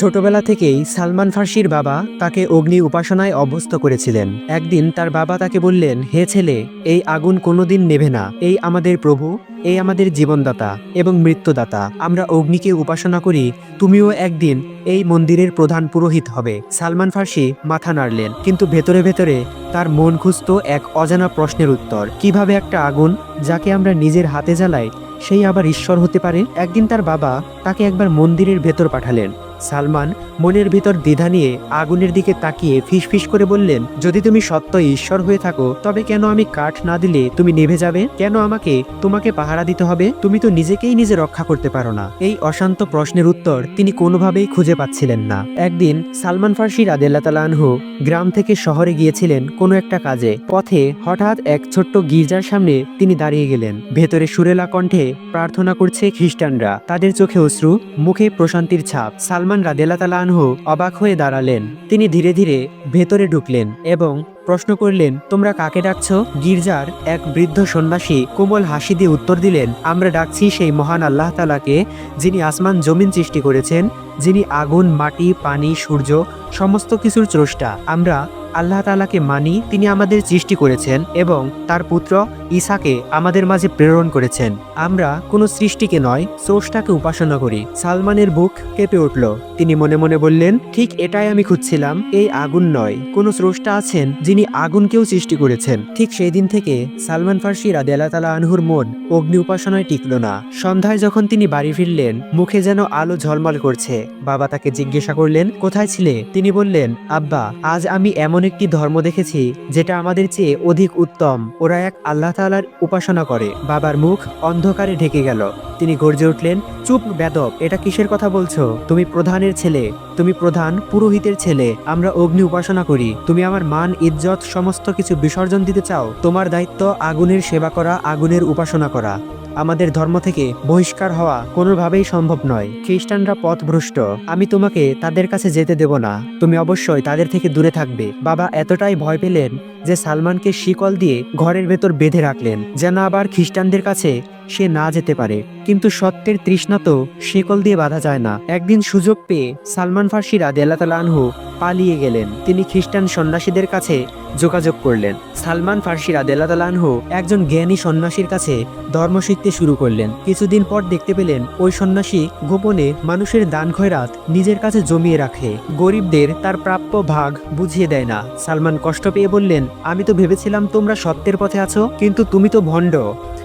ছোটবেলা থেকেই সালমান ফার্সির বাবা তাকে অগ্নি উপাসনায় অভ্যস্ত করেছিলেন। একদিন তার বাবা তাকে বললেন, হে ছেলে, এই আগুন কোনোদিন নেভে না। এই আমাদের প্রভু, এই আমাদের জীবনদাতা এবং মৃত্যুদাতা। আমরা অগ্নিকে উপাসনা করি, তুমিও একদিন এই মন্দিরের প্রধান পুরোহিত হবে। সালমান ফার্সি মাথা নাড়লেন, কিন্তু ভেতরে ভেতরে তার মন খুঁজত এক অজানা প্রশ্নের উত্তর। কীভাবে একটা আগুন, যাকে আমরা নিজের হাতে জ্বালাই, সেই আবার ঈশ্বর হতে পারে? একদিন তার বাবা তাকে একবার মন্দিরের ভেতর পাঠালেন। সালমান মনের ভিতর দ্বিধা নিয়ে আগুনের দিকে তাকিয়ে ফিসফিস করে বললেন, যদি তুমি সত্য ঈশ্বর হয়ে থাকো, তবে কেন আমি কাঠ না দিলে তুমি নেভে যাবে? কেন আমাকে, তোমাকে পাহারা দিতে হবে? তুমি তো নিজেকেই নিজে রক্ষা করতে পারো না। এই অশান্ত প্রশ্নের উত্তর তিনি কোনোভাবেই খুঁজে পাচ্ছিলেন না। একদিন সালমান ফার্সি রাদেল্লা তালানহু গ্রাম থেকে শহরে গিয়েছিলেন কোনো একটা কাজে। পথে হঠাৎ এক ছোট্ট গির্জার সামনে তিনি দাঁড়িয়ে গেলেন। ভেতরে সুরেলা কণ্ঠে প্রার্থনা করছে খ্রিস্টানরা। তাদের চোখে অশ্রু, মুখে প্রশান্তির ছাপ। সালমান রাদেলা তালানহু অবাক হয়ে দাঁড়ালেন। তিনি ধীরে ধীরে ভেতরে ঢুকলেন এবং প্রশ্ন করলেন, তোমরা কাকে ডাকছ? গির্জার এক বৃদ্ধ সন্ন্যাসী কোমল হাসি দিয়ে উত্তর দিলেন, আমরা ডাকছি সেই মহান আল্লাহ তালাকে যিনি আসমান জমিন সৃষ্টি করেছেন, যিনি আগুন, মাটি, পানি, সূর্য, সমস্ত কিছুর চ্রষ্টা আমরা আল্লাহ তালাকে মানি তিনি আমাদের সৃষ্টি করেছেন এবং তার পুত্র ঈসাকে আমাদের মাঝে প্রেরণ করেছেন। আমরা কোনো সৃষ্টিকে নয়, স্রষ্টাকে উপাসনা করি। সালমানের বুক কেঁপে উঠল। তিনি মনে মনে বললেন, ঠিক এটাই আমি খুঁজছিলাম, এই আগুন নয়। কোনো স্রষ্টা আছেন যিনি আগুনকেও সৃষ্টি করেছেন। ঠিক সেই দিন থেকে সালমান ফার্সি রাদে আল্লাহ তালা আনহুর মন অগ্নি উপাসনায় টিকল না। সন্ধ্যায় যখন তিনি বাড়ি ফিরলেন, মুখে যেন আলো ঝলমল করছে। বাবা তাকে জিজ্ঞাসা করলেন, কোথায় ছিলে? তিনি বললেন, আব্বা, আজ আমি এমন একটি ধর্ম দেখেছি, যেটা আমাদের চেয়ে অধিক উত্তম। ওরা এক আল্লাহ তালার উপাসনা করে। বাবার মুখ অন্ধকারে ঢেকে গেল। তিনি গর্জে উঠলেন, চুপ বেদব, এটা কিসের কথা বলছো? তুমি প্রধানের ছেলে। তুমি প্রধান পুরোহিতের ছেলে। আমরা অগ্নি উপাসনা করি। তুমি আমার মান, ইজ্জত, সমস্ত কিছু বিসর্জন দিতে চাও। তোমার দায়িত্ব আগুনের সেবা করা, আগুনের উপাসনা করা। আমাদের ধর্ম থেকে বহিষ্কার হওয়া কোনোভাবেই সম্ভব নয়। খ্রিস্টানরা পথভ্রষ্ট। আমি তোমাকে তাদের কাছে যেতে দেব না। তুমি অবশ্যই তাদের থেকে দূরে থাকবে। বাবা এতটাই ভয় পেলেন যে সালমানকে শিকল দিয়ে ঘরের ভেতর বেঁধে রাখলেন। যেন আবার খ্রিস্টানদের কাছে সে না যেতে পারে। কিন্তু সত্যের তৃষ্ণা তো শিকল দিয়ে বাঁধা যায় না। একদিন সুযোগ পেয়ে সালমান ফার্সি রাদে আল্লাহ পালিয়ে গেলেন। তিনি খ্রিস্টান সন্ন্যাসীদের কাছে যোগাযোগ করলেন। সালমান ফার্সি রাদে আল্লাহ একজন জ্ঞানী সন্ন্যাসীর কাছে ধর্ম শিখতে শুরু করলেন। কিছুদিন পর দেখতে পেলেন, ওই সন্ন্যাসী গোপনে মানুষের দান খয়রাত নিজের কাছে জমিয়ে রাখে। গরিবদের তার প্রাপ্য ভাগ বুঝিয়ে দেয় না। সালমান কষ্ট পেয়ে বললেন, আমি তো ভেবেছিলাম তোমরা সত্যের পথে আছো, কিন্তু তুমি তো ভণ্ড।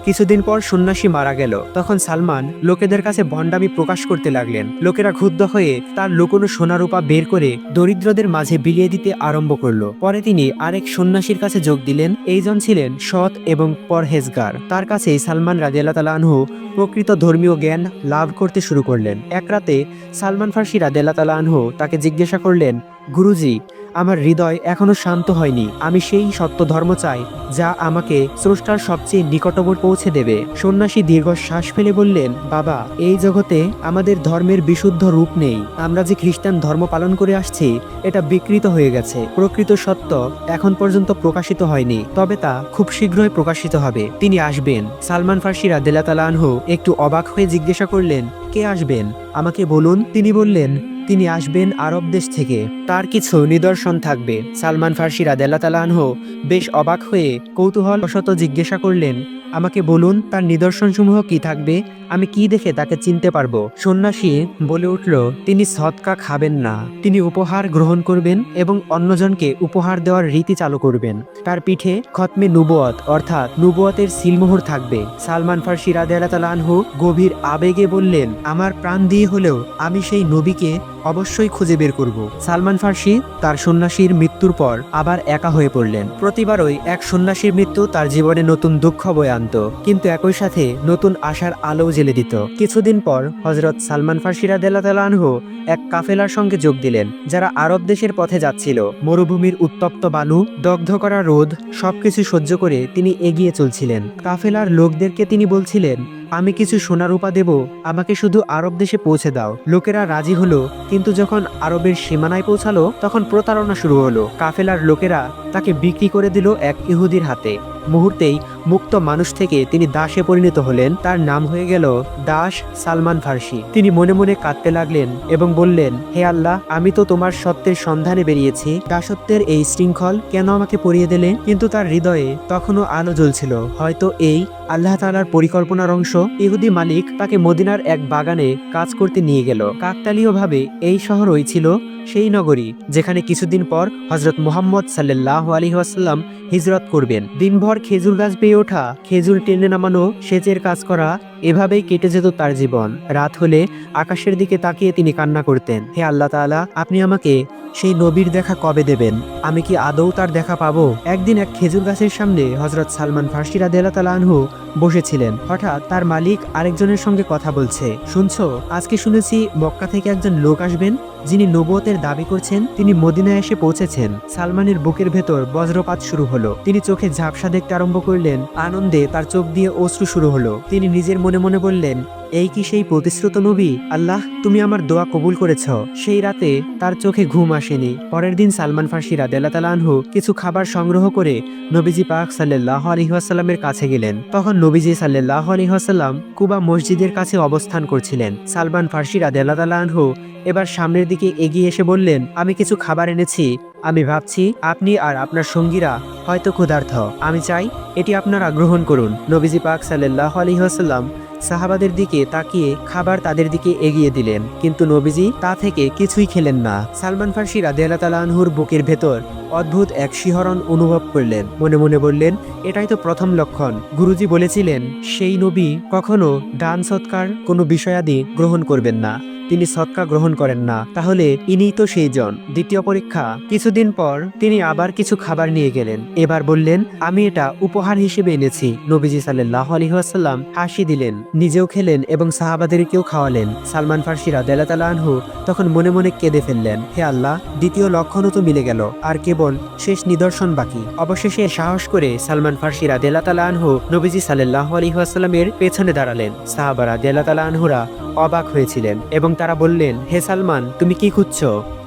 কিছুদিন পর সন্ন্যাসী মারা গেল। তখন সালমান লোকেদের কাছে ভণ্ডামি প্রকাশ করতে লাগলেন। লোকেরা ক্ষুব্ধ হয়ে তার লুকোনো সোনারূপা বের করে দরিদ্রদের মাঝে বিলিয়ে দিতে আরম্ভ করল। পরে তিনি আরেক সন্ন্যাসীর কাছে যোগ দিলেন। এইজন ছিলেন সৎ এবং পরহেজগার। তার কাছেই সালমান রাজিয়াল্লাহ তালা আনহু প্রকৃত ধর্মীয় জ্ঞান লাভ করতে শুরু করলেন। এক রাতে সালমান ফার্সি রাজিয়াল্লাহ তালা আনহু তাকে জিজ্ঞাসা করলেন, গুরুজি আমার হৃদয় এখনও শান্ত হয়নি। আমি সেই সত্য ধর্ম চাই, যা আমাকে স্রষ্টার সবচেয়ে নিকটবর্তী পৌঁছে দেবে। সন্ন্যাসী দীর্ঘ শ্বাস ফেলে বললেন, বাবা, এই জগতে আমাদের ধর্মের বিশুদ্ধ রূপ নেই। আমরা যে খ্রিস্টান ধর্ম পালন করে আসছি, এটা বিকৃত হয়ে গেছে। প্রকৃত সত্য এখন পর্যন্ত প্রকাশিত হয়নি, তবে তা খুব শীঘ্রই প্রকাশিত হবে। তিনি আসবেন। সালমান ফার্সিরা দেলাতালা আনহু একটু অবাক হয়ে জিজ্ঞাসা করলেন, কে আসবেন? আমাকে বলুন। তিনি বললেন তিনি আসবেন আরব দেশ থেকে। তার কিছু নিদর্শন থাকবে। সালমান ফার্সি রাদেল্লা তালানহো বেশ অবাক হয়ে কৌতূহল বশত জিজ্ঞাসা করলেন, আমাকে বলুন, তার নিদর্শনসমূহ কি থাকবে? আমি কি দেখে তাকে চিনতে পারব? সন্ন্যাসী বলে উঠল, তিনি সৎকা খাবেন না। তিনি উপহার গ্রহণ করবেন এবং অন্যজনকে উপহার দেওয়ার রীতি চালু করবেন। তার পিঠে খতমে নুবুয়ত অর্থাৎ নুবুয়তের সিলমোহর থাকবে। সালমান ফার্সি রাদেলাতালানহু গভীর আবেগে বললেন, আমার প্রাণ দিয়ে হলেও আমি সেই নবীকে অবশ্যই খুঁজে বের করব। সালমান ফার্সি তার সন্ন্যাসীর মৃত্যুর পর আবার একা হয়ে পড়লেন। প্রতিবারই এক সন্ন্যাসীর মৃত্যু তার জীবনে নতুন দুঃখ বয়ে আনত, কিন্তু একই সাথে নতুন আশার আলো জেলে দিত। কিছুদিন পর হজরত সালমান ফার্সিরা দেলাতালানহু এক কাফেলার সঙ্গে যোগ দিলেন, যারা আরব দেশের পথে যাচ্ছিল। মরুভূমির উত্তপ্ত বালু, দগ্ধ করা রোদ, সবকিছু সহ্য করে তিনি এগিয়ে চলছিলেন। কাফেলার লোকদেরকে তিনি বলছিলেন আমি কিছু সোনারূপা দেব, আমাকে শুধু আরব দেশে পৌঁছে দাও। লোকেরা রাজি হলো, কিন্তু যখন আরবের সীমানায় পৌঁছালো, তখন প্রতারণা শুরু হলো। কাফেলার লোকেরা তাকে বিক্রি করে দিল এক ইহুদির হাতে। মুহূর্তেই মুক্ত মানুষ থেকে তিনি দাসে পরিণত হলেন। তার নাম হয়ে গেল দাস সালমান ফার্সি। তিনি মনে মনে কাঁদতে লাগলেন এবং বললেন, হে আল্লাহ, আমি তো তোমার সত্যের সন্ধানে বেরিয়েছি। দাসত্বের এই শৃঙ্খল কেন আমাকে পরিয়ে দিলে কিন্তু তার হৃদয়ে তখনও আলো জ্বলছিল। হয়তো এই আল্লাহ তালার পরিকল্পনার অংশ। ইহুদি মালিক তাকে মদিনার এক বাগানে কাজ করতে নিয়ে গেল। কাকতালীয়ভাবে এই শহরই ছিল সেই নগরী, যেখানে কিছুদিন পর হজরত মোহাম্মদ সাল্লাহ আলী ওয়াসাল্লাম হিজরত করবেন। দিনভর খেজুর গাছ পেয়ে ওঠা খেজুর টেনে নামানো সেচের কাজ করা এভাবেই কেটে যেত তার জীবন। রাত হলে আকাশের দিকে তাকিয়ে তিনি কান্না করতেন। হে আল্লাহ তাআলা, আপনি আমাকে সেই নবীর দেখা কবে দেবেন? আমি কি আদৌ তার দেখা পাবো? একদিন এক খেজুর গাছের সামনে হজরত সালমান ফার্সি রাদিয়াল্লাহু তাআলা আনহু বসেছিলেন। হঠাৎ তার মালিক আরেকজনের সঙ্গে কথা বলছে। শুনছো, আজকে শুনেছি মক্কা থেকে একজন লোক আসবেন, যিনি নবুয়তের দাবি করছেন, তিনি মদিনায় এসে পৌঁছেছেন। সালমানের বুকের ভেতর বজ্রপাত শুরু হলো। তিনি চোখে ঝাপসা দেখতে আরম্ভ করলেন। আনন্দে তার চোখ দিয়ে অশ্রু শুরু হলো। তিনি নিজের মনে মনে মনে বললেন, এই কি সেই প্রতিশ্রুত নবী? আল্লাহ, তুমি আমার দোয়া কবুল করেছ। সেই রাতে তার চোখে ঘুম আসেনি। পরের দিন সালমান ফার্সি রাদেলা আনহু কিছু খাবার সংগ্রহ করে নবীজি পাক সাল্লাহ আলহিহাসাল্লামের কাছে গেলেন। তখন নবীজি সাল্লাহ আলহিহাসাল্লাম কুবা মসজিদের কাছে অবস্থান করছিলেন। সালমান ফার্সি রাদেলা আনহু এবার সামনের দিকে এগিয়ে এসে বললেন, আমি কিছু খাবার এনেছি। আমি ভাবছি, আপনি আর আপনার সঙ্গীরা হয়তো ক্ষুধার্থ আমি চাই এটি আপনারা গ্রহণ করুন। নবীজি পাক সাল্লাহ আলহিহাসাল্লাম সাহাবাদের দিকে তাকিয়ে খাবার তাদের দিকে এগিয়ে দিলেন, কিন্তু নবীজি তা থেকে কিছুই খেলেন না। সালমান ফার্সি রাদিয়ালাতালানহুর বুকের ভেতর অদ্ভুত এক শিহরণ অনুভব করলেন। মনে মনে বললেন, এটাই তো প্রথম লক্ষণ। গুরুজি বলেছিলেন, সেই নবী কখনো দান সৎকার কোনো বিষয়াদি গ্রহণ করবেন না। তিনি সৎকা গ্রহণ করেন না। তাহলে ইনিই তো সেই জন দ্বিতীয় পরীক্ষা। কিছুদিন পর তিনি আবার কিছু খাবার নিয়ে গেলেন। এবার বললেন, আমি এটা উপহার হিসেবে এনেছি। নবীজি সাল্লাহ আলহিহাসাল্লাম হাসি দিলেন। নিজেও খেলেন এবং সাহাবাদেরকেও খাওয়ালেন। সালমান ফার্সি রাদেলা আনহু তখন মনে মনে কেঁদে ফেললেন, হে আল্লাহ, দ্বিতীয় লক্ষণও তো মিলে গেল, আর কেবল শেষ নিদর্শন বাকি। অবশেষে সাহস করে সালমান ফার্সিরা রাদেলা আনহু নবীজি সাল্লাহ আলহিহাসাল্লামের পেছনে দাঁড়ালেন। সাহাবারা রাদেলা আনহুরা অবাক হয়েছিলেন এবং তারা বললেন, হে সালমান, তুমি কি খুঁজছ?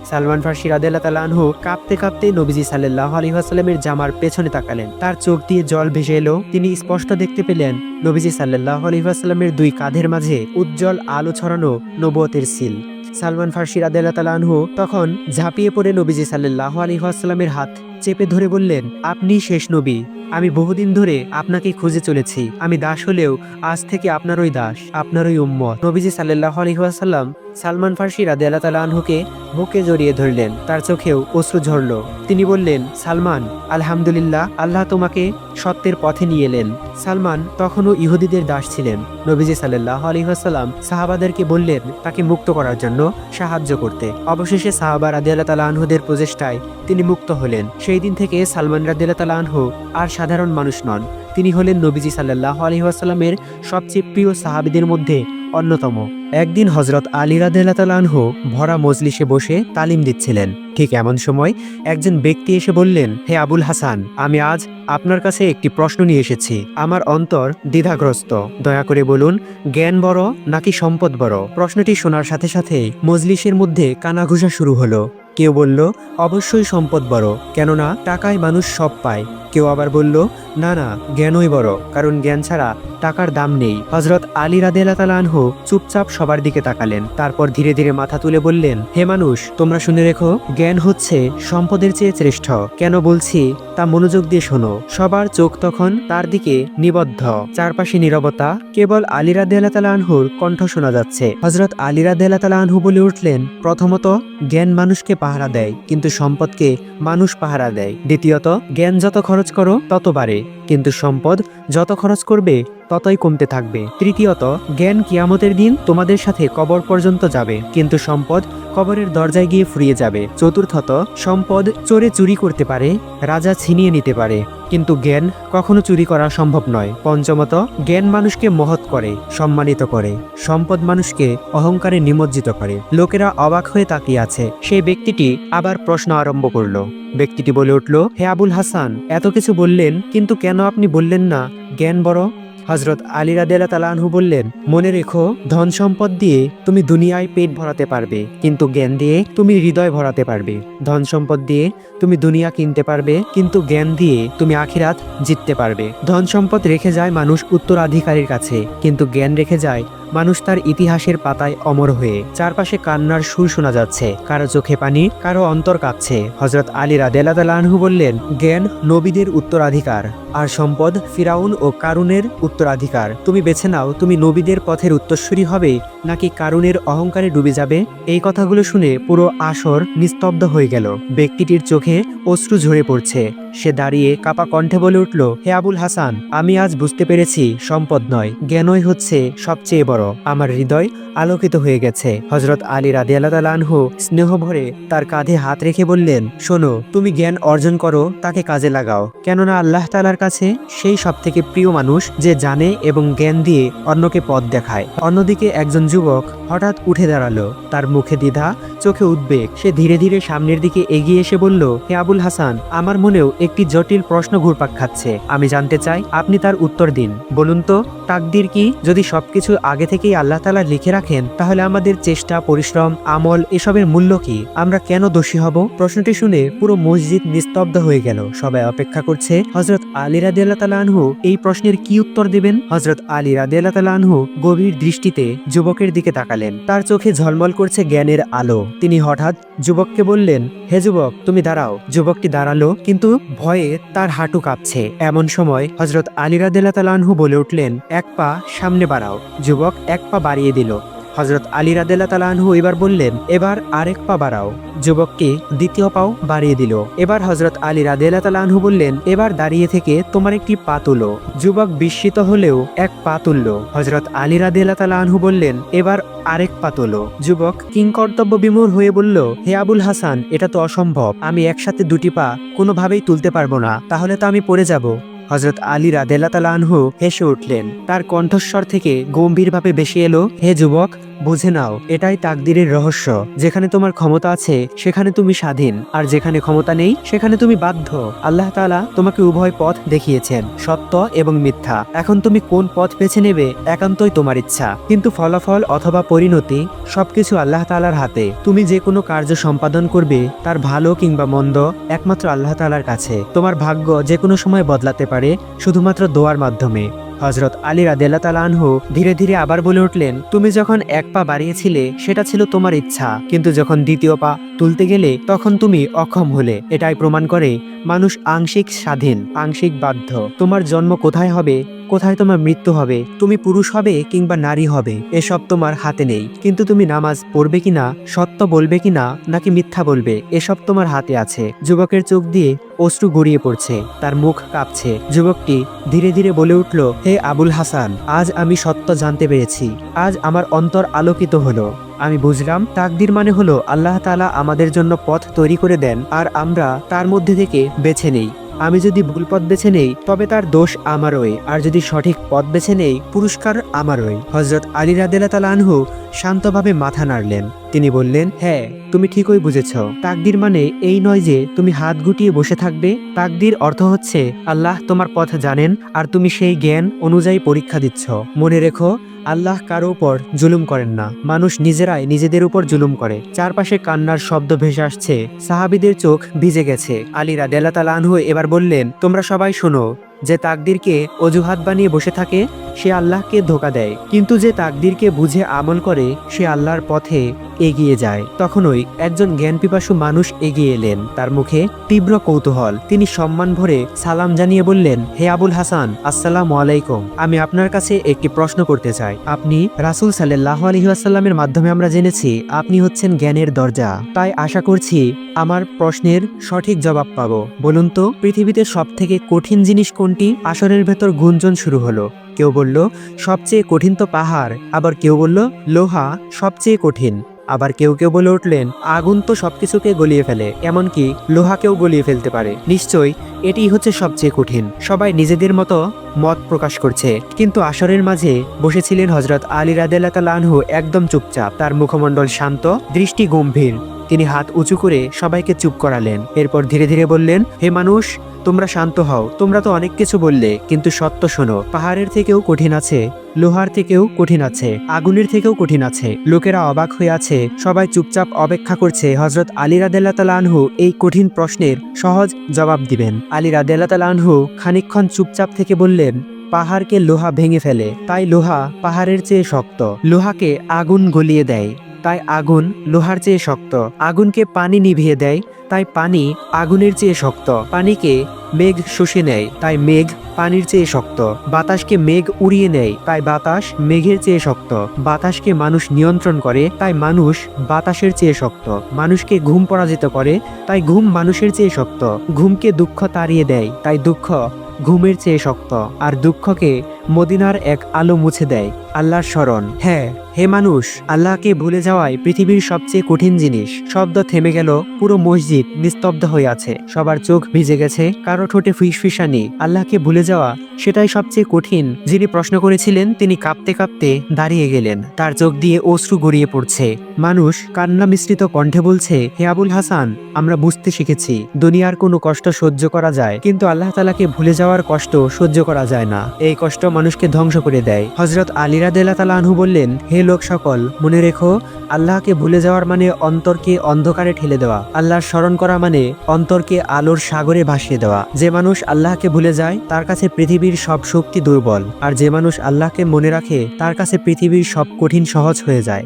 সালমান ফার্সি রাদেলা কাঁপতে কাঁপতে নবীজি সাল্লাহ আলী আসালামের জামার পেছনে তাকালেন। তার চোখ দিয়ে জল ভেসে এলো। তিনি স্পষ্ট দেখতে পেলেন, নবীজি সাল্লাহ আলী আসালামের দুই কাঁধের মাঝে উজ্জ্বল আলো ছড়ানো নবতের সিল। সালমান ফার্সি রাদেলা তালানহু তখন ঝাঁপিয়ে পড়ে নবীজি সাল্লাহ আলী আসালামের হাত চেপে ধরে বললেন, আপনি শেষ নবী। আমি বহুদিন ধরে আপনাকে খুঁজে চলেছি। আমি দাস হলেও আজ থেকে আপনারই দাস, আপনারই উম্মত। নবীজি সাল্লাহ আলহিহাসাল্লাম সালমান ফার্সি রাদে আল্লাহ তালা আনহুকে বুকে জড়িয়ে ধরলেন। তার চোখেও অশ্রু ঝরল। তিনি বললেন, সালমান, আলহামদুলিল্লাহ, আল্লাহ তোমাকে সত্যের পথে নিয়ে এলেন। সালমান তখনও ইহুদিদের দাস ছিলেন। নবীজি সাল্লাহ আলহিহাসাল্লাম সাহাবাদেরকে বললেন, তাকে মুক্ত করার জন্য সাহায্য করতে। অবশেষে সাহাবা রাদে আল্লাহ তালা আনহুদের প্রচেষ্টায় তিনি মুক্ত হলেন। সেই দিন থেকে সালমান রাদে আল্লাহ তালা আনহু আর সাধারণ মানুষ নন। তিনি হলেন নবীজি সাল্লাহ আলহিহাসাল্লামের সবচেয়ে প্রিয় সাহাবিদের মধ্যে অন্যতম। একদিন হজরত আলী রাদেলাতালানহু ভরা মজলিসে বসে তালিম দিচ্ছিলেন। ঠিক এমন সময় একজন ব্যক্তি এসে বললেন, হে আবুল হাসান, আমি আজ আপনার কাছে একটি প্রশ্ন নিয়ে এসেছি। আমার অন্তর দ্বিধাগ্রস্ত। দয়া করে বলুন, জ্ঞান বড় নাকি সম্পদ বড়? প্রশ্নটি শোনার সাথে সাথে মজলিসের মধ্যে কানাঘুষা শুরু হলো। কেউ বলল, অবশ্যই সম্পদ বড়। কেননা টাকায় মানুষ সব পায়। কেউ আবার বলল, না না, জ্ঞানই বড়, কারণ জ্ঞান ছাড়া টাকার দাম নেই। হজরত আলী রাদেলাতালানহু চুপচাপ সবার দিকে তাকালেন। তারপর ধীরে ধীরে মাথা তুলে বললেন, হে মানুষ, তোমরা শুনে রেখো, জ্ঞান হচ্ছে সম্পদের চেয়ে শ্রেষ্ঠ। কেন বলছি, তা মনোযোগ দিয়ে শোনো। সবার চোখ তখন তার দিকে নিবদ্ধ। চারপাশে নীরবতা, কেবল আলী রাদেলাতালানহুর কণ্ঠ শোনা যাচ্ছে। হজরত আলী রাদেলাতালানহু বলে উঠলেন, প্রথমত, জ্ঞান মানুষকে পাহারা দেয়, কিন্তু সম্পদকে মানুষ পাহারা দেয়। দ্বিতীয়ত, জ্ঞান যত খরচ করো, তত বাড়ে। কিন্তু সম্পদ যত খরচ করবে ততই কমতে থাকবে। তৃতীয়ত, জ্ঞান কিয়ামতের দিন তোমাদের সাথে কবর পর্যন্ত যাবে, কিন্তু সম্পদ কবরের দরজায় গিয়ে ফুরিয়ে যাবে। চতুর্থত, সম্পদ চোরে চুরি করতে পারে, রাজা ছিনিয়ে নিতে পারে, কিন্তু জ্ঞান কখনো চুরি করা সম্ভব নয়। পঞ্চমত, জ্ঞান মানুষকে মহৎ করে, সম্মানিত করে। সম্পদ মানুষকে অহংকারে নিমজ্জিত করে। লোকেরা অবাক হয়ে তাকিয়ে আছে। সেই ব্যক্তিটি আবার প্রশ্ন আরম্ভ করল। ব্যক্তিটি বলে উঠল, হে আবুল হাসান, এত কিছু বললেন, কিন্তু কেন আপনি বললেন না? জ্ঞান বড় হজরত আলী রাদেলা তালাহু বললেন, মনে রেখো, ধন সম্পদ দিয়ে তুমি দুনিয়ায় পেট ভরাতে পারবে, কিন্তু জ্ঞান দিয়ে তুমি হৃদয় ভরাতে পারবে। ধন সম্পদ দিয়ে তুমি দুনিয়া কিনতে পারবে, কিন্তু জ্ঞান দিয়ে তুমি আখিরাত জিততে পারবে। ধন সম্পদ রেখে যায় মানুষ উত্তরাধিকারীর কাছে, কিন্তু জ্ঞান রেখে যায় মানুষ তার ইতিহাসের পাতায় অমর হয়ে চারপাশে কান্নার সুর শোনা যাচ্ছে। কারও চোখে পানি, কারও অন্তর কাঁপছে। হজরত আলী রাদেলানহু বললেন, জ্ঞান নবীদের উত্তরাধিকার, আর সম্পদ ফিরাউন ও কারুনের উত্তরাধিকার। তুমি বেছে নাও, তুমি নবীদের পথের উত্তরসূরি হবে, নাকি কারুনের অহংকারে ডুবে যাবে? এই কথাগুলো শুনে পুরো আসর নিস্তব্ধ হয়ে গেল। ব্যক্তিটির চোখে অশ্রু ঝরে পড়ছে। সে দাঁড়িয়ে কাপা কণ্ঠে বলে উঠল, হে আবুল হাসান, আমি আজ বুঝতে পেরেছি সম্পদ নয়, জ্ঞানই হচ্ছে সবচেয়ে বড়। আমার হৃদয় আলোকিত হয়ে গেছে। হজরত আলী রাদি আনহু স্নেহ ভরে তার কাঁধে হাত রেখে বললেন, শোনো, তুমি জ্ঞান অর্জন করো, তাকে কাজে লাগাও। কেননা আল্লাহ তালার কাছে সেই সব থেকে প্রিয় মানুষ যে জানে এবং জ্ঞান দিয়ে অন্যকে পথ দেখায়। অন্যদিকে একজন যুবক হঠাৎ উঠে দাঁড়াল। তার মুখে দ্বিধা চোখে উদ্বেগ। সে ধীরে ধীরে সামনের দিকে এগিয়ে এসে বলল, হে আবুল হাসান, আমার মনেও একটি জটিল প্রশ্ন ঘুরপাক খাচ্ছে। আমি জানতে চাই, আপনি তার উত্তর দিন। বলুন তো, তাকদির কি? যদি সবকিছু আগে থেকেই আল্লাহ তালা লিখে রাখেন, তাহলে আমাদের চেষ্টা, পরিশ্রম, আমল এসবের মূল্য কি? আমরা কেন দোষী হব? প্রশ্নটি শুনে পুরো মসজিদ নিস্তব্ধ হয়ে গেল। সবাই অপেক্ষা করছে হজরত আলী আল্লাহ আনহু এই প্রশ্নের কি উত্তর দেবেন? হজরত আলী রাদি আনহু গভীর দৃষ্টিতে যুবকের দিকে তাকালেন। তার চোখে ঝলমল করছে জ্ঞানের আলো। তিনি হঠাৎ যুবককে বললেন, হে যুবক, তুমি দাঁড়াও। যুবকটি দাঁড়াল, কিন্তু ভয়ে তার হাঁটু কাঁপছে। এমন সময় হজরত আলী রাদিল্লা বলে উঠলেন, এক পা সামনে বাড়াও। যুবক এক পা বাড়িয়ে দিল। হজরত আলী রাদেল্লা তালানহু এবার বললেন, এবার আরেক পা বাড়াও। যুবককে দ্বিতীয় পাও বাড়িয়ে দিল। এবার হজরত আলী রাদেল্লা তালানহু বললেন, এবার দাঁড়িয়ে থেকে তোমার একটি পা তুলো। যুবক বিস্মিত হলেও এক পা তুলল। হজরত আলী রাদেল্লা তালানহু বললেন, এবার আরেক পা তোলো। যুবক কিংকর্তব্য বিমূর হয়ে বলল, হে আবুল হাসান, এটা তো অসম্ভব। আমি একসাথে দুটি পা কোনোভাবেই তুলতে পারব না। তাহলে তো আমি পড়ে যাব। হজরত আলী রাদেলা আনহু হেসে উঠলেন। তার কণ্ঠস্বর থেকে গম্ভীরভাবে বেশি এলো, হে যুবক বুঝে নাও, এটাই তাকদিরের রহস্য। যেখানে তোমার ক্ষমতা আছে, সেখানে তুমি স্বাধীন। আর যেখানে ক্ষমতা নেই, সেখানে তুমি বাধ্য। আল্লাহ তালা তোমাকে উভয় পথ দেখিয়েছেন, সত্য এবং মিথ্যা। এখন তুমি কোন পথ বেছে নেবে, একান্তই তোমার ইচ্ছা। কিন্তু ফলাফল অথবা পরিণতি সবকিছু আল্লাহ তালার হাতে। তুমি যে কোনো কার্য সম্পাদন করবে, তার ভালো কিংবা মন্দ, একমাত্র আল্লাহ তালার কাছে। তোমার ভাগ্য যে কোনো সময় বদলাতে পারে, শুধুমাত্র দোয়ার মাধ্যমে। হজরত আলী রাদেল্লা তালানহু ধীরে ধীরে আবার বলে উঠলেন, তুমি যখন এক পা বাড়িয়েছিলে, সেটা ছিল তোমার ইচ্ছা। কিন্তু যখন দ্বিতীয় পা তুলতে গেলে, তখন তুমি অক্ষম হলে। এটাই প্রমাণ করে মানুষ আংশিক স্বাধীন, আংশিক বাধ্য। তোমার জন্ম কোথায় হবে কোথায় তোমার মৃত্যু হবে? তুমি পুরুষ হবে কিংবা নারী হবে? এসব তোমার হাতে নেই। কিন্তু তুমি নামাজ পড়বে কিনা, সত্য বলবে কিনা, নাকি মিথ্যা বলবে, এসব তোমার হাতে আছে। যুবকের চোখ দিয়ে অশ্রু গড়িয়ে পড়ছে, তার মুখ কাঁপছে। যুবকটি ধীরে ধীরে বলে উঠল, হে আবুল হাসান, আজ আমি সত্য জানতে পেরেছি। আজ আমার অন্তর আলোকিত হলো। আমি বুঝলাম, তাকদির মানে হলো আল্লাহ তালা আমাদের জন্য পথ তৈরি করে দেন, আর আমরা তার মধ্যে থেকে বেছে নেই। আমি যদি ভুল পথ বেছে নেই, তবে তার দোষ আমারই। আর যদি সঠিক পথ বেছে নেই, পুরস্কার আমারই। হজরত আলী রাদেলা তালানহু শান্তভাবে মাথা নাড়লেন। তিনি বললেন হ্যাঁ তুমি ঠিকই বুঝেছ। তাকদির মানে এই নয় যে তুমি হাত গুটিয়ে বসে থাকবে। তাকদির অর্থ হচ্ছে, আল্লাহ তোমার পথ জানেন আর তুমি সেই জ্ঞান অনুযায়ী পরীক্ষা দিচ্ছ। মনে রেখো, আল্লাহ কারও উপর জুলুম করেন না। মানুষ নিজেরাই নিজেদের উপর জুলুম করে। চারপাশে কান্নার শব্দ ভেসে আসছে। সাহাবিদের চোখ ভিজে গেছে। আলী রাদেলা তালানহু এবার বললেন, তোমরা সবাই শোনো। যে তাকদিরকে অজুহাত বানিয়ে বসে থাকে, সে আল্লাহকে ধোকা দেয়। কিন্তু যে তাকদিরকে বুঝে আমল করে, সে আল্লাহর পথে এগিয়ে যায়। তখনই একজন জ্ঞানপিপাসু মানুষ এগিয়ে এলেন। তার মুখে তীব্র কৌতূহল। তিনি সম্মান ভরে সালাম জানিয়ে বললেন, হে আবুল হাসান, আসসালামু আলাইকুম। আমি আপনার কাছে একটি প্রশ্ন করতে চাই। আপনি রাসুল সাল্লাহ আলহিহাসাল্লামের মাধ্যমে আমরা জেনেছি, আপনি হচ্ছেন জ্ঞানের দরজা। তাই আশা করছি, আমার প্রশ্নের সঠিক জবাব পাবো। বলুন তো, পৃথিবীতে সব থেকে কঠিন জিনিস কোনটি আসরের ভেতর গুঞ্জন শুরু হলো। কেউ বলল, সবচেয়ে কঠিন তো পাহাড়। আবার কেউ বলল, লোহা সবচেয়ে কঠিন। আবার কেউ কেউ বলে উঠলেন, আগুন তো সবকিছুকে গলিয়ে ফেলে, এমনকি লোহাকেও গলিয়ে ফেলতে পারে। নিশ্চয়ই এটি হচ্ছে সবচেয়ে কঠিন। সবাই নিজেদের মতো মত প্রকাশ করছে। কিন্তু আসরের মাঝে বসেছিলেন হজরত আলী রাদেলাতালানহু একদম চুপচাপ। তার মুখমণ্ডল শান্ত, দৃষ্টি গম্ভীর। তিনি হাত উঁচু করে সবাইকে চুপ করালেন। এরপর ধীরে ধীরে বললেন, হে মানুষ তোমরা শান্ত হও, তোমরা তো অনেক কিছু বললে, কিন্তু সত্য শোনো, পাহাড়ের থেকেও কঠিন আছে, লোহার থেকেও কঠিন আছে, আগুনের থেকেও কঠিন আছে, লোকেরা অবাক হয়ে আছে, সবাই চুপচাপ অপেক্ষা করছে হজরত আলী রাদেল্লা আনহু এই কঠিন প্রশ্নের সহজ জবাব দিবেন। আলী রাদেল্লা আনহু খানিকক্ষণ চুপচাপ থেকে বললেন, পাহাড়কে লোহা ভেঙে ফেলে, তাই লোহা পাহাড়ের চেয়ে শক্ত, লোহাকে আগুন গলিয়ে দেয়। তাই আগুন লোহার চেয়ে শক্ত। আগুনকে পানি নিভিয়ে দেয়, তাই পানি আগুনের চেয়ে শক্ত। পানিকে মেঘ শুষে নেয়, তাই মেঘ পানির চেয়ে শক্ত। বাতাসকে মেঘ উড়িয়ে নেয়, তাই বাতাস মেঘের চেয়ে শক্ত। বাতাসকে মানুষ নিয়ন্ত্রণ করে, তাই মানুষ বাতাসের চেয়ে শক্ত। মানুষকে ঘুম পরাজিত করে, তাই ঘুম মানুষের চেয়ে শক্ত। ঘুমকে দুঃখ তাড়িয়ে দেয়, তাই দুঃখ ঘুমের চেয়ে শক্ত। আর দুঃখকে মদিনার এক আলো মুছে দেয়, আল্লাহর স্মরণ। হ্যাঁ হে মানুষ, আল্লাহকে ভুলে যাওয়াই পৃথিবীর সবচেয়ে কঠিন জিনিস। শব্দ থেমে গেল, পুরো মসজিদ নিস্তব্ধ হয়ে আছে। সবার চোখ ভিজে গেছে, কারও ঠোঁটে ফিসফিসানি। আল্লাহকে ভুলে যাওয়া সেটাই সবচেয়ে কঠিন। যিনি প্রশ্ন করেছিলেন, তিনি কাঁপতে কাঁপতে দাঁড়িয়ে গেলেন। তার চোখ দিয়ে অশ্রু গড়িয়ে পড়ছে। মানুষ কান্না মিশ্রিত কণ্ঠে বলছে, হে আবুল হাসান, আমরা বুঝতে শিখেছি, দুনিয়ার কোনো কষ্ট সহ্য করা যায়, কিন্তু আল্লাহ তালাকে ভুলে যাওয়ার কষ্ট সহ্য করা যায় না। এই কষ্ট মানুষকে ধ্বংস করে দেয়। হজরত আলী রাদেলা তালা আনহু বললেন, হে লোক সকল, মনে রেখো, আল্লাহকে ভুলে যাওয়ার মানে অন্তরকে অন্ধকারে ঠেলে দেওয়া। আল্লাহর স্মরণ করা মানে অন্তরকে আলোর সাগরে ভাসিয়ে দেওয়া। যে মানুষ আল্লাহকে ভুলে যায়, তার কাছে পৃথিবীর সব শক্তি দুর্বল। আর যে মানুষ আল্লাহকে মনে রাখে, তার কাছে পৃথিবীর সব কঠিন সহজ হয়ে যায়।